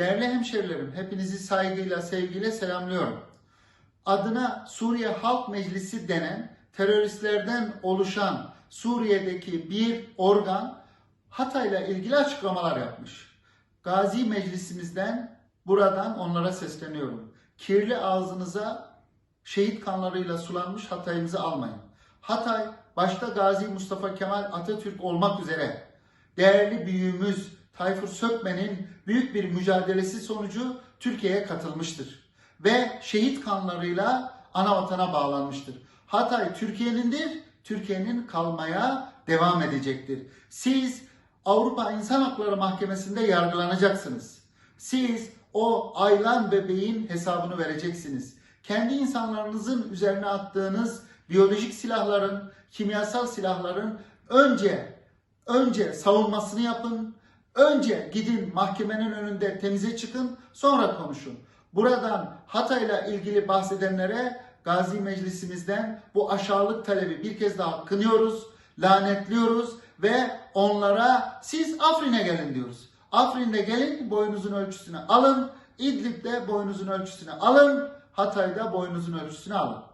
Değerli hemşerilerim, hepinizi saygıyla, sevgiyle selamlıyorum. Adına Suriye Halk Meclisi denen teröristlerden oluşan Suriye'deki bir organ Hatay'la ilgili açıklamalar yapmış. Gazi Meclisimizden buradan onlara sesleniyorum. Kirli ağzınıza şehit kanlarıyla sulanmış Hatay'ımızı almayın. Hatay başta Gazi Mustafa Kemal Atatürk olmak üzere değerli büyüğümüz Tayfur Sökmen'in büyük bir mücadelesi sonucu Türkiye'ye katılmıştır. Ve şehit kanlarıyla ana vatana bağlanmıştır. Hatay Türkiye'nindir, Türkiye'nin kalmaya devam edecektir. Siz Avrupa İnsan Hakları Mahkemesi'nde yargılanacaksınız. Siz o aylan bebeğin hesabını vereceksiniz. Kendi insanlarınızın üzerine attığınız biyolojik silahların, kimyasal silahların önce önce savunmasını yapın. Önce gidin mahkemenin önünde temize çıkın, sonra konuşun. Buradan Hatay'la ilgili bahsedenlere Gazi Meclisimizden bu aşağılık talebi bir kez daha kınıyoruz, lanetliyoruz ve onlara siz Afrin'e gelin diyoruz. Afrin'de gelin boyunuzun ölçüsünü alın, İdlib'de boyunuzun ölçüsünü alın, Hatay'da boyunuzun ölçüsünü alın.